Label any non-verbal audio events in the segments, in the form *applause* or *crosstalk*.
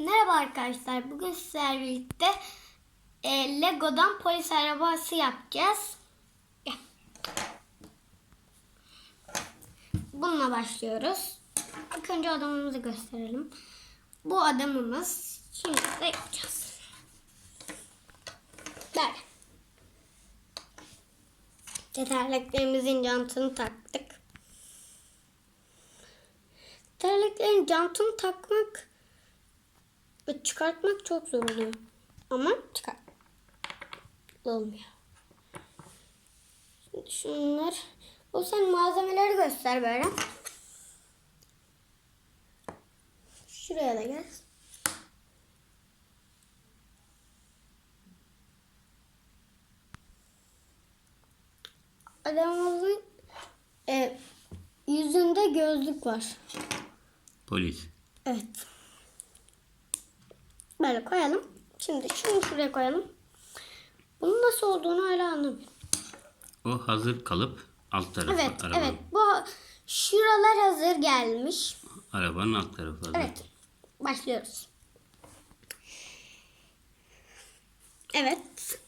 Merhaba arkadaşlar. Bugün sizlerle birlikte e, Lego'dan polis arabası yapacağız. Gel. Bununla başlıyoruz. İlk önce adamımızı gösterelim. Bu adamımız. Şimdi de yapacağız. Böyle. Tekerleklerimizin jantını taktık. Tekerleklerin jantını takmak ve çıkartmak çok zor oluyor. Ama çıkart. Olmuyor. Şimdi şunlar. O sen malzemeleri göster böyle. Şuraya da gel. Adamımızın e, yüzünde gözlük var. Polis. Evet. Böyle koyalım. Şimdi şunu şuraya koyalım. Bunun nasıl olduğunu hala anlamıyorum. O hazır kalıp alt tarafı. Evet, arabanın, evet. Bu şuralar hazır gelmiş. Arabanın alt tarafı hazır. Evet. Başlıyoruz. Evet.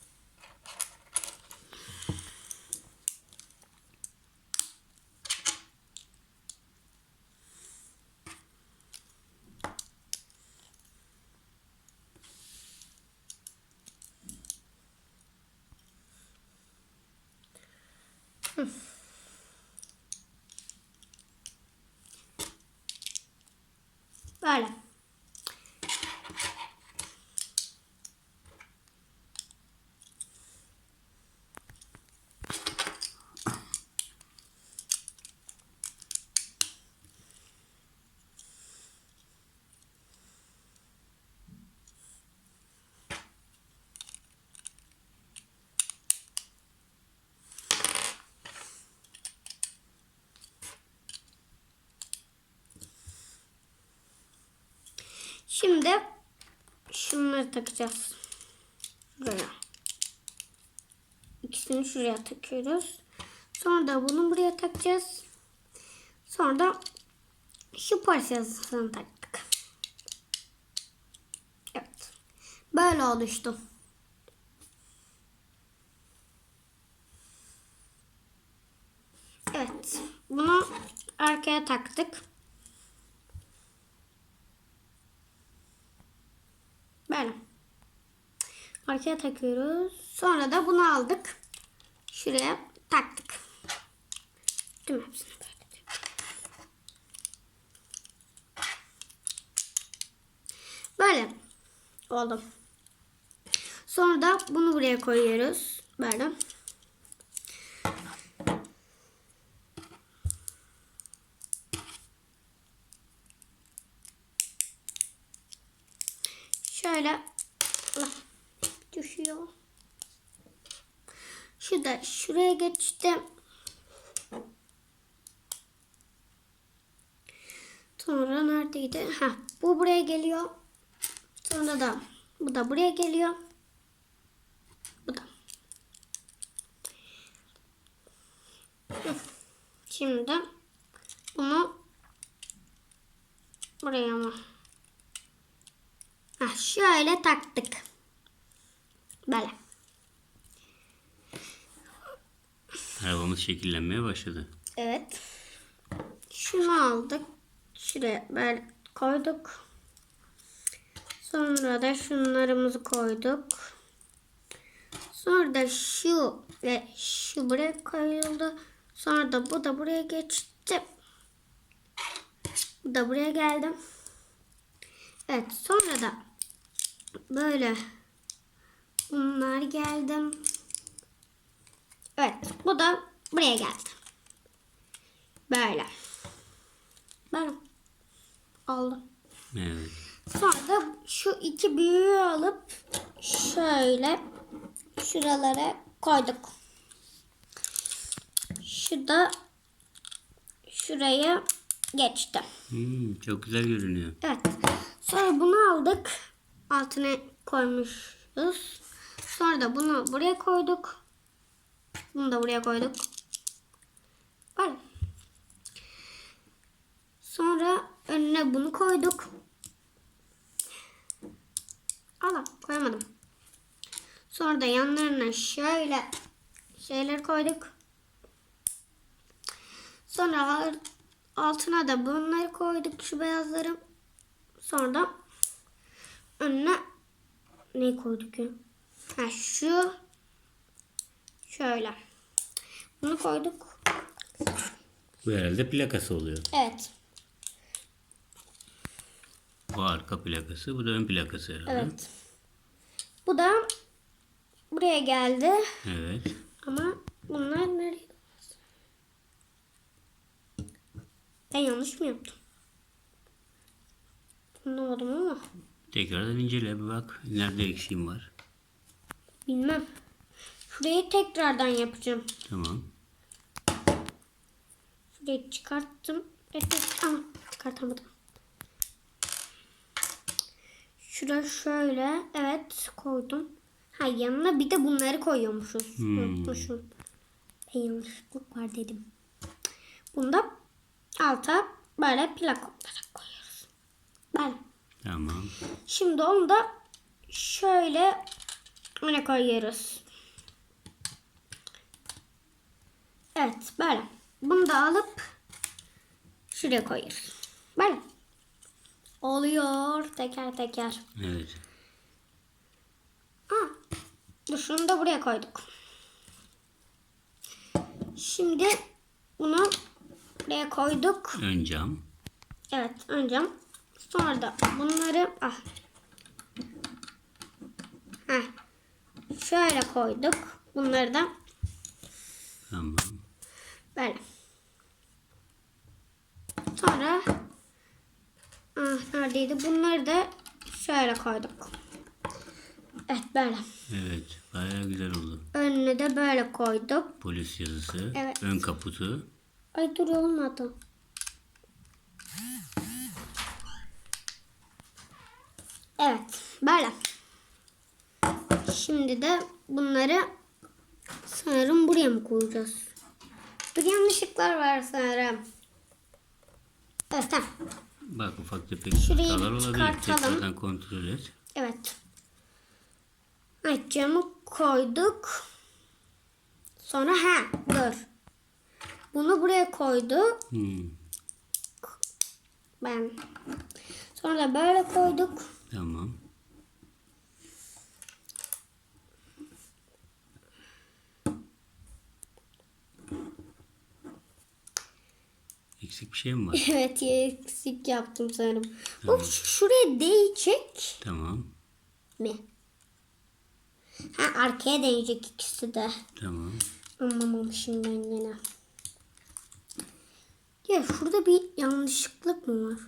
for Şimdi şunları takacağız. Böyle. İkisini şuraya takıyoruz. Sonra da bunu buraya takacağız. Sonra da şu parçasını taktık. Evet. Böyle oluştu. Evet. Bunu arkaya taktık. Böyle. Arkaya takıyoruz. Sonra da bunu aldık. Şuraya taktık. Tüm hepsini böyle. Böyle oldu. Sonra da bunu buraya koyuyoruz. Böyle. Şöyle düşüyor. Şu da şuraya geçtim. Sonra neredeydi? Ha, bu buraya geliyor. Sonra da bu da buraya geliyor. Bu da. Şimdi bunu buraya mı? Ha, şöyle taktık. Böyle. Arabamız şekillenmeye başladı. Evet. Şunu aldık. Şuraya böyle koyduk. Sonra da şunlarımızı koyduk. Sonra da şu ve şu buraya koyuldu. Sonra da bu da buraya geçti. Bu da buraya geldi. Evet sonra da böyle bunlar geldi. Evet bu da buraya geldi. Böyle. Böyle. Oldu. Evet. Sonra da şu iki büyüğü alıp şöyle şuralara koyduk. Şu da şuraya geçti. Hmm, çok güzel görünüyor. Evet. Sonra bunu aldık. Altına koymuşuz. Sonra da bunu buraya koyduk. Bunu da buraya koyduk. Böyle. Sonra önüne bunu koyduk. Allah koyamadım. Sonra da yanlarına şöyle şeyler koyduk. Sonra al- altına da bunları koyduk şu beyazları. Sonra da önüne ne koyduk ya? Ha şu şöyle. Bunu koyduk. Bu herhalde plakası oluyor. Evet. Bu arka plakası, bu da ön plakası herhalde. Evet. Bu da buraya geldi. Evet. Ama bunlar nereye? Ben yanlış mı yaptım? Anlamadım ama Tekrardan incele bir bak. Nerede eksiğim var. Bilmem. Şurayı tekrardan yapacağım. Tamam. Şurayı çıkarttım. Evet, ama çıkartamadım. Şuraya şöyle evet koydum. Ha yanına bir de bunları koyuyormuşuz. Hmm. Unutmuşum. Ben yanlışlık var dedim. Bunda alta böyle plak olarak koyuyoruz. Böyle. Tamam. Şimdi onu da şöyle öne koyuyoruz. Evet böyle. Bunu da alıp şuraya koyuyoruz. Böyle. Oluyor teker teker. Evet. Ha, dur şunu da buraya koyduk. Şimdi bunu buraya koyduk. Ön cam. Evet önce sonra da bunları ah. Heh. Şöyle koyduk. Bunları da Tamam. böyle. Sonra ah, neredeydi? Bunları da şöyle koyduk. Evet böyle. Evet. Bayağı güzel oldu. Önüne de böyle koyduk. Polis yazısı. Evet. Ön kaputu. Ay dur olmadı. Evet, böyle. Şimdi de bunları sanırım buraya mı koyacağız? Bir yanlışlıklar var sanırım. Evet, tamam. Bak ufak tefek Şurayı olabilir. çıkartalım. Tekrardan kontrol et. Evet. Evet, camı koyduk. Sonra ha, dur. Bunu buraya koydu. Hmm. Ben. Sonra da böyle koyduk. Tamam. Eksik bir şey mi var? Evet eksik yaptım sanırım. Bu ş- şuraya değecek Tamam. mi? Ha arkaya değecek ikisi de. Tamam. Anlamamışım ben yine. Ya şurada bir yanlışlıklık mı var?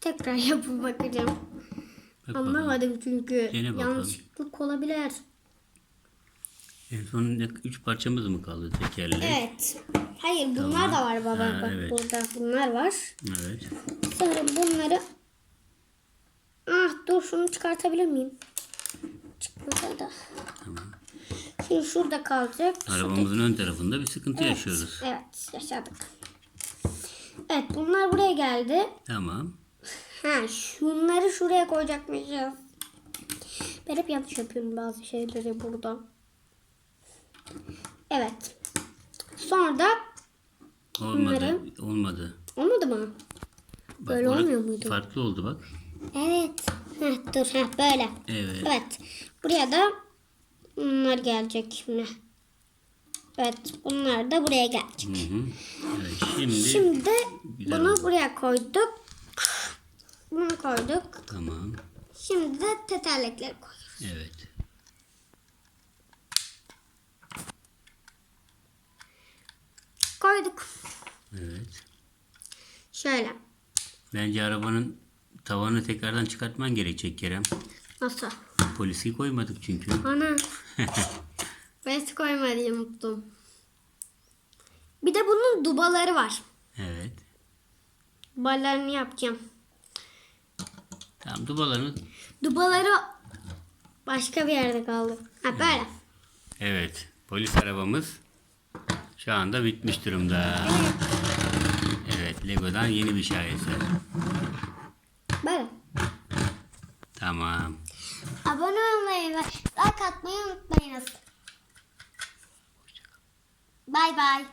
Tekrar *laughs* yapıp bakacağım. Bak bakalım. Anlamadım çünkü. Dene bakalım. Yanlışlıklık olabilir. En son üç parçamız mı kaldı tekerlek? Evet. Hayır bunlar da var baba. Ha, Bak evet. burada bunlar var. Evet. Sanırım bunları Ah dur şunu çıkartabilir miyim? Çıkmasa da. Tamam. Şimdi şurada kalacak. Arabamızın ön tarafında bir sıkıntı yaşıyoruz. Evet yaşadık. Evet bunlar buraya geldi. Tamam. Ha şunları şuraya koyacakmışız. Ben hep yanlış yapıyorum bazı şeyleri burada. Evet. Sonra da Olmadı. Bunları- Olmadı. olmadı mı? Bak, Böyle olmuyor muydu? Farklı oldu bak. Evet. Heh, dur heh, böyle. Evet. Evet. Buraya da bunlar gelecek şimdi. Evet. Bunlar da buraya gelecek. Hı hı. Evet. Şimdi, Şimdi Güzel bunu oldu. buraya koyduk. Bunu koyduk. tamam. Şimdi de tekerlekleri koyuyoruz. Evet. Koyduk. Evet. Şöyle. Bence arabanın tavanı tekrardan çıkartman gerekecek Kerem. Nasıl? Polisi koymadık çünkü. Ana. *laughs* Bes koymayı unuttum. Bir de bunun dubaları var. Evet. Dubalarını yapacağım. Tamam dubalarını. Dubaları başka bir yerde kaldı. Ha böyle. Evet. Polis arabamız şu anda bitmiş durumda. Evet. Lego'dan yeni bir şaheser. Böyle. Tamam. Abone olmayı ve like atmayı unutmayınız. Bay bay.